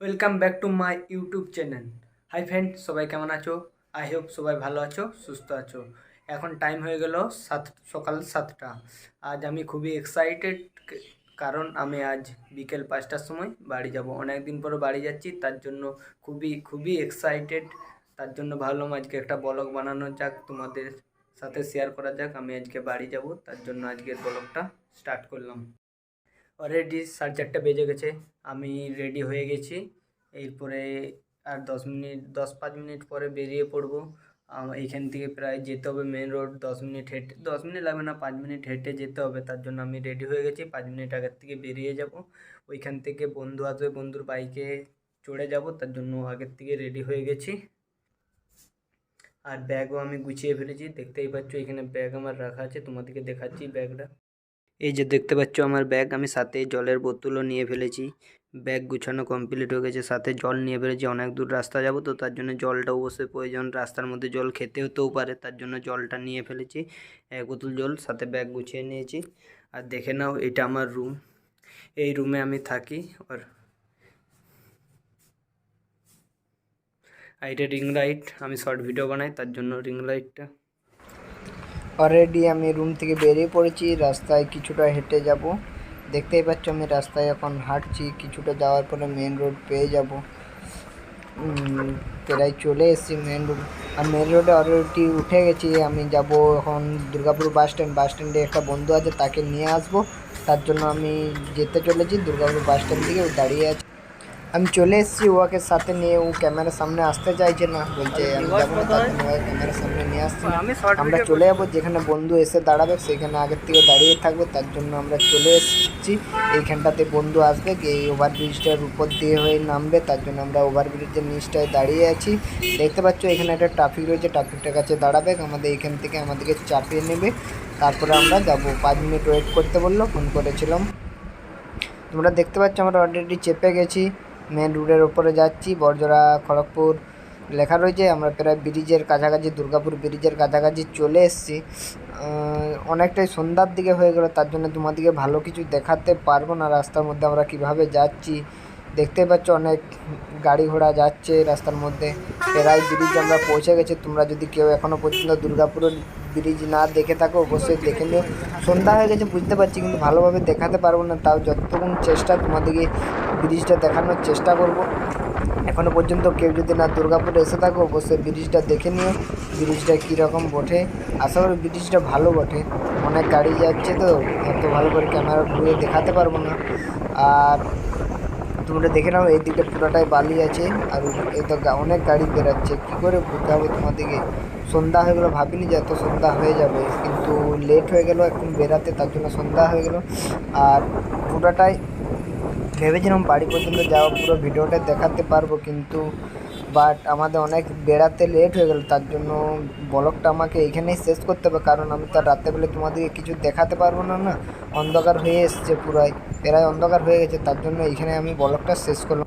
Welcome back to my YouTube channel hi friend সবাই কেমন আছো? আই হোপ সবাই ভালো আছো, সুস্থ আছো। এখন টাইম হয়ে গেল সাত, সকাল সাতটা। আজ আমি খুবই এক্সাইটেড কারণ আমি আজ বিকেল পাঁচটার সময় বাড়ি যাব। অনেক দিন পরে বাড়ি যাচ্ছি, তার জন্য খুবই খুবই এক্সাইটেড তার জন্য ভাবলাম আজকে একটা ব্লগ বানানো যাক তোমাদের সাথে শেয়ার করা যাক, আমি আজকে বাড়ি যাব, তার জন্য আজকের ব্লগটা স্টার্ট করলাম। অলরেডি সাড়ে চারটে বেজে গেছে, আমি রেডি হয়ে গেছি। এরপরে আর দশ মিনিট, দশ পাঁচ মিনিট পরে বেরিয়ে পড়ব। এইখান থেকে প্রায় যেতে হবে মেন রোড দশ মিনিট হেঁটে, দশ মিনিট লাগবে না, পাঁচ মিনিট হেঁটে যেতে হবে, তার জন্য আমি রেডি হয়ে গেছি। পাঁচ মিনিট আগের থেকে বেরিয়ে যাব। ওইখান থেকে বন্ধু আসবে, বন্ধুর বাইকে চড়ে যাব, তার জন্য আগের থেকে রেডি হয়ে গেছি। আর ব্যাগও আমি গুছিয়ে ফেলেছি। দেখতেই পাচ্ছ, এখানে ব্যাগ আমার রাখা আছে, তোমাদেরকে দেখাচ্ছি ব্যাগটা এই যে দেখতে পাচ্ছ আমার ব্যাগ আমি সাথে জলের বোতলও নিয়ে ফেলেছি। ব্যাগ গুছানো কমপ্লিট হয়ে গেছে, সাথে জল নিয়ে ফেলেছি। অনেক দূর রাস্তা যাব তো, তার জন্য জলটা অবশ্যই প্রয়োজন। রাস্তার মধ্যে জল খেতে হতেও পারে, তার জন্য জলটা নিয়ে ফেলেছি। এক বোতল জল, সাথে ব্যাগ গুছিয়ে নিয়েছি। আর দেখে নাও, এটা আমার রুম এই রুমে আমি থাকি, আর আর এটা রিং লাইট আমি শর্ট ভিডিও বানাই, তার জন্য রিং লাইটটা অলরেডি আমি রুম থেকে বেরিয়ে পড়েছি, রাস্তায় কিছুটা হেঁটে যাব। দেখতেই পাচ্ছ আমি রাস্তায় এখন হাঁটছি, কিছুটা যাওয়ার পরে মেন রোড পেয়ে যাব। প্রায় চলে এসেছি মেন রোড আর মেন রোডে অলরেডি উঠে গেছি, আমি যাব এখন দুর্গাপুর বাস স্ট্যান্ড বাস স্ট্যান্ডে একটা বন্ধু আছে, তাকে নিয়ে আসব। তার জন্য আমি যেতে চলেছি, দুর্গাপুর বাস স্ট্যান্ড থেকে দাঁড়িয়ে আছে। আমি চলে এসেছি ওকে সাথে নিয়ে ও ক্যামেরার সামনে আসতে চাইছে না। বলছে আমি যাব না তার জন্য ক্যামেরার সামনে নিয়ে আসছি। আমরা চলে যাব যেখানে বন্ধু এসে দাঁড়াবে সেখানে আগের থেকে দাঁড়িয়ে থাকব তার জন্য আমরা চলে এসেছি। এইখানটাতে বন্ধু আসবে এই ওভারব্রিজটার উপর দিয়ে হয়ে নামবে তার জন্য আমরা ওভারব্রিজের নিচটায় দাঁড়িয়ে আছি। দেখতে পাচ্ছ এখানে একটা ট্রাফিক রয়েছে ট্রাফিকটার কাছে দাঁড়াবে আমাদের এখান থেকে আমাদেরকে চাপিয়ে নেবে। তারপরে আমরা যাব পাঁচ মিনিট ওয়েট করতে বলল ফোন করেছিলাম। তোমরা দেখতে পাচ্ছ আমরা অলরেডি চেপে গেছি। মেন রোডের ওপরে যাচ্ছি বর্জরা খড়গপুর। লেখা রয়েছে, আমরা প্রায় ব্রিজের কাছাকাছি, দুর্গাপুর ব্রিজের কাছাকাছি চলে এসেছি। অনেকটাই সন্ধ্যার দিকে হয়ে গেল, তার জন্য তোমাদেরকে ভালো কিছু দেখাতে পারব না, রাস্তার মধ্যে আমরা কীভাবে যাচ্ছি। দেখতে পাচ্ছ অনেক গাড়ি ঘোড়া যাচ্ছে রাস্তার মধ্যে। প্রায় ব্রিজ আমরা পৌঁছে গেছি। তোমরা যদি কেউ এখনও পর্যন্ত দুর্গাপুরের ব্রিজ না দেখে থাকো, অবশ্যই দেখে নিও। সন্ধ্যা হয়ে গেছে, বুঝতে পারছি কিন্তু ভালোভাবে দেখাতে পারব না। তাও যতক্ষণ চেষ্টা তোমাদেরকে ব্রিজটা দেখানোর চেষ্টা করব। এখনও পর্যন্ত কেউ যদি না দুর্গাপুরে এসে থাকো, অবশ্যই ব্রিজটা দেখে নিও। ব্রিজটা কীরকম বটে? আশা করি ব্রিজটা ভালো বটে। অনেক গাড়ি যাচ্ছে তো, এত ভালো করে ক্যামেরা ঘুরে দেখাতে পারব না। আর তোমরা দেখে নাও এই দিকটা পুরোটাই বালি আছে আর তো অনেক গাড়ি বেরাচ্ছে। কী করে ঘুরতে হবে তোমাদেরকে? সন্ধ্যা হয়ে গেলো, ভাবিনি যে এত সন্ধ্যা হয়ে যাবে, কিন্তু লেট হয়ে গেলো, এখন বেরাতে তার জন্য সন্ধ্যা হয়ে গেলো। আর পুরোটাই ভেবেছিলাম বাড়ি পর্যন্ত যাওয়া, পুরো ভিডিওটা দেখাতে পারব, কিন্তু বাট আমাদের অনেক বেড়াতে লেট হয়ে গেল, তার জন্য ব্লগটা আমাকে এইখানেই শেষ করতে হবে, কারণ আমি তো আর রাত্রেবেলা তোমাদেরকে কিছু দেখাতে পারব না না। অন্ধকার হয়ে এসছে পুরাই, প্রায় অন্ধকার হয়ে গেছে, তার জন্য এইখানে আমি ব্লগটা শেষ করলাম।